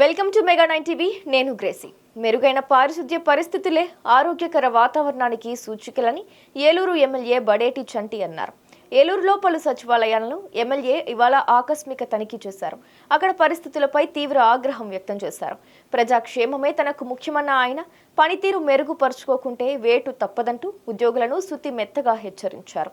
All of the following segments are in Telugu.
Welcome to mega nine TV. నేను గ్రేసీ. మెరుగైన పారిశుద్ధ్య పరిస్థితులే ఆరోగ్యకర వాతావరణానికి సూచికలని ఏలూరు ఎమ్మెల్యే బడేటి చంటి అన్నారు. ఏలూరులో పలు సచివాలయాలను ఎమ్మెల్యే ఇవాళ ఆకస్మిక తనిఖీ చేశారు. అక్కడ పరిస్థితులపై తీవ్ర ఆగ్రహం వ్యక్తం చేశారు. ప్రజాక్షేమమే తనకు ముఖ్యమన్న ఆయన పనితీరు మెరుగుపరుచుకోకుంటే వేటు తప్పదంటూ ఉద్యోగులను శుతి మెత్తగా హెచ్చరించారు.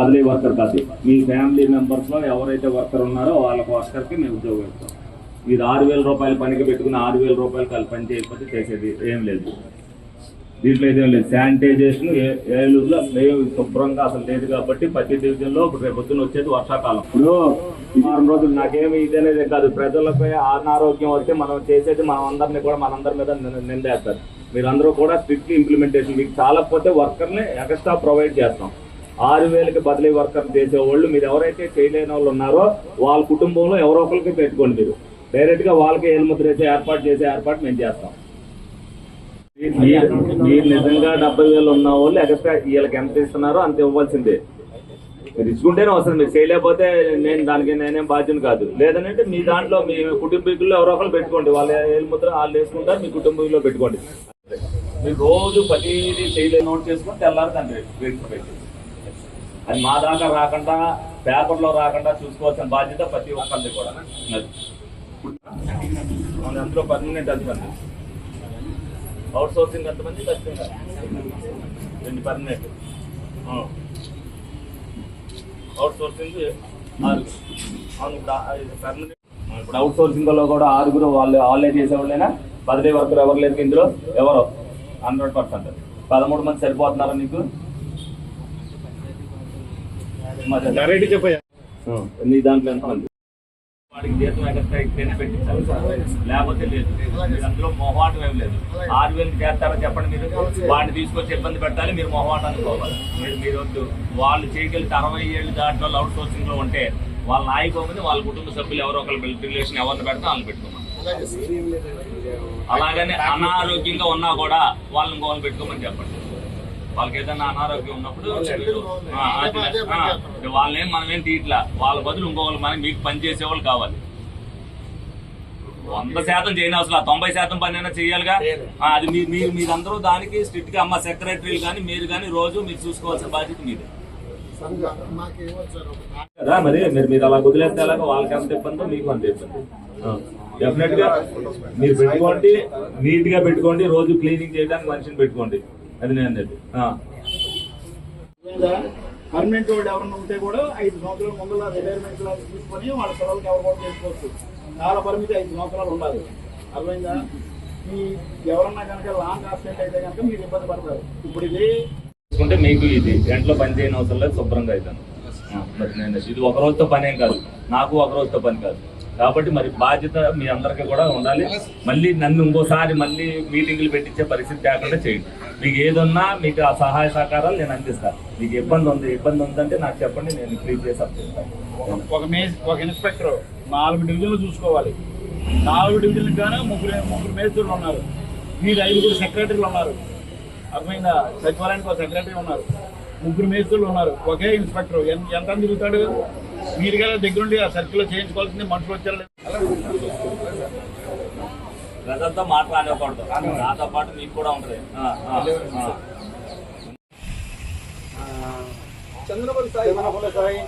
బదిలీ వర్కర్ కాదు. మీ ఫ్యామిలీ మెంబర్స్లో ఎవరైతే వర్కర్ ఉన్నారో వాళ్ళ వర్కర్కి మేము ఉద్యోగం ఇస్తాం. మీరు ఆరు వేల రూపాయలు పనికి పెట్టుకుని ఆరు వేల రూపాయలు కలిపి పని చేయకపోతే చేసేది ఏం లేదు. దీంట్లో ఏదేం లేదు. శానిటైజేషన్ ఏ- ఏలూరులో మేము శుభ్రంగా అసలు లేదు కాబట్టి ప్రతి డివిజన్లో ఇప్పుడు రేపు పొద్దున్న వచ్చేది వర్షాకాలం. ఇప్పుడు వారం రోజులు నాకేమి ఇదనేది కాదు. ప్రజలపై అనారోగ్యం వస్తే మనం చేసేది మనం అందరినీ కూడా మనందరి మీద నిందేస్తారు. మీరందరూ కూడా స్ట్రిక్ట్లీ ఇంప్లిమెంటేషన్ మీకు చాలకపోతే వర్కర్ని ఎక్స్ట్రా ప్రొవైడ్ చేస్తాం. ఆరు వేలకి బదిలీ వర్కర్ చేసేవాళ్ళు మీరు ఎవరైతే చేయలేని వాళ్ళు ఉన్నారో వాళ్ళ కుటుంబంలో ఎవరో ఒకరికి పెట్టుకోండి మీరు. డైరెక్ట్గా వాళ్ళకి ఏలుముద్ర వేసే ఏర్పాటు చేసే ఏర్పాటు మేము చేస్తాం. మీరు నిజంగా డెబ్బై వేలు ఉన్న వాళ్ళు ఎక్స్ట్రా వీళ్ళకి ఎంత ఇస్తున్నారో అంత ఇవ్వాల్సిందే. మీరు ఇచ్చుకుంటేనే వస్తుంది. మీరు చేయలేకపోతే నేను దానికి నేనేం బాధ్యత కాదు. లేదంటే మీ దాంట్లో మీ కుటుంబీకుల్లో ఎవరో ఒకరు పెట్టుకోండి. వాళ్ళ ఏలుముద్ర వాళ్ళు వేసుకుంటారు మీ కుటుంబంలో పెట్టుకోండి. మీరు రోజు ప్రతిదీ చేయలేదు నోట్ చేసుకుని తెల్లారు దాన్ని పెట్టి అది మా దాకా రాకుండా పేపర్లో రాకుండా చూసుకోవాల్సిన బాధ్యత ప్రతి ఒక్కరిది కూడా. మన అందులో పర్మనెంట్ ఎంతమంది అవుట్ సోర్సింగ్ ఎంతమంది? ఖచ్చితంగా రెండు పర్మనెంట్ అవుట్ సోర్సింగ్ ఆరుగురు. అవును ఇప్పుడు పర్మనెంట్ ఇప్పుడు అవుట్ సోర్సింగ్లో కూడా ఆరుగురు వాళ్ళు ఆన్లైన్ చేసేవాళ్ళైనా? బదిలీ వర్కర్ ఎవరు లేదు ఇందులో? ఎవరు? Hundred percent. పదమూడు మంది సరిపోతున్నారా నీకు? రెడ్డి చెప్పయ్యా. నీ దాంట్లో ఎంతమంది వాడికి జీతం ఎక్స్ట్రా ఇస్తేనే పెట్టించాలి లేకపోతే లేదు. అందులో మొహమాటం ఏం లేదు. ఆరు వేలు చేస్తారో చెప్పండి మీరు. వాడిని తీసుకొచ్చి ఇబ్బంది పెట్టాలి. మీరు మొహమాటం అనుకోవాలి. మీరు మీరు వద్దు. వాళ్ళు చేయగలిగితే అరవై ఏళ్ళు దాంట్లో అవుట్ సోర్సింగ్లో ఉంటే వాళ్ళ నాయకోమని వాళ్ళ కుటుంబ సభ్యులు ఎవరో ఒకరు రిలేషన్ ఎవరిని పెడితే వాళ్ళని పెట్టుకున్నాం అలాగనే అనారోగ్యంగా ఉన్నా కూడా వాళ్ళని ఇంకోళ్ళని పెట్టుకోమని చెప్పండి. వాళ్ళకి ఏదైనా అనారోగ్యం ఉన్నప్పుడు ఆ, అది, ఆ, వాళ్ళేం మనమేం తీయట్లా వాళ్ళ బదులు ఇంకోళ్ళు మనకి మీకు పని చేసేవాళ్ళు కావాలి. వంద శాతం చేయని అవసరం తొంభై శాతం పని అయినా చేయాలిగా? అది మీ మీరు మీరందరూ దానికి స్ట్రిక్ట్గా అమ్మ సెక్రటరీలు కానీ మీరు కానీ రోజు మీరు చూసుకోవాల్సిన బాధ్యత మీదే. కదా మరి? మీరు మీరు అలా వదిలేస్తే ఎలాగో వాళ్ళకి ఎంత ఇబ్బందో మీకు అంత ఇబ్బంది. డెఫినెట్గా మీరు పెట్టుకోండి నీట్గా పెట్టుకోండి రోజు క్లీనింగ్ చేయడానికి మనిషిని పెట్టుకోండి. అది నేను అనేది. పర్మనెంట్ వాళ్ళు ఎవరన్నా ఉంటే కూడా ఐదు సంవత్సరాల ముందర రిటైర్మెంట్ లాగా తీసుకొని వాళ్ళ పిల్లలకి ఎవరు కూడా చేసుకోవచ్చు. కాల పరిమితి ఐదు సంవత్సరాలు ఉండాలి. అర్థమైందా? ఈ ఎవరన్నా కనుక లాంగ్ ఆబ్సెంట్ అయితే కనుక మీరు ఇబ్బంది పడతారు. ఇప్పుడు ఇది తీసుకుంటే మీకు ఇది ఎంట్లో పని చేయని అవసరం లేదు శుభ్రంగా అవుతాను ఆ, మరి నేను ఇది ఒక రోజుతో పని కాదు. నాకు ఒక రోజుతో పని కాదు. కాబట్టి మరి బాధ్యత మీ అందరికీ కూడా ఉండాలి. మళ్ళీ నన్ను ఇంకోసారి మళ్ళీ మీటింగ్లు పెట్టించే పరిస్థితి కాకుండా చేయండి. మీకు ఏదున్నా మీకు ఆ సహాయ సహకారాలు నేను అందిస్తాను. మీకు ఇబ్బంది ఉంది ఇబ్బంది ఉందంటే నాకు చెప్పండి నేను ఫ్రీ చేసి అప్పిస్తాను ఒక మే ఒక ఇన్స్పెక్టర్ నాలుగు డివిజన్లు చూసుకోవాలి. నాలుగు డివిజన్లు కానీ ముగ్గురు ముగ్గురు మేస్త్రులు ఉన్నారు. మీరు ఐదుగురు సెక్రటరీలు ఉన్నారు. అర్థమైందా? సచివాలయానికి ఒక సెక్రటరీ ఉన్నారు. ముగ్గురు మేస్త్రులు ఉన్నారు. ఒకే ఇన్స్పెక్టర్. ఎంత ఎంత తిరుగుతాడు? మీరు కదా దగ్గరుండి ఆ సర్కిల్లో చేయించుకోవాల్సింది మనుషులు వచ్చారు. ప్రజలతో మాట్లాడకూడదు. నాతో పాటు మీకు కూడా ఉంటుంది. చంద్రబాబు సాయి.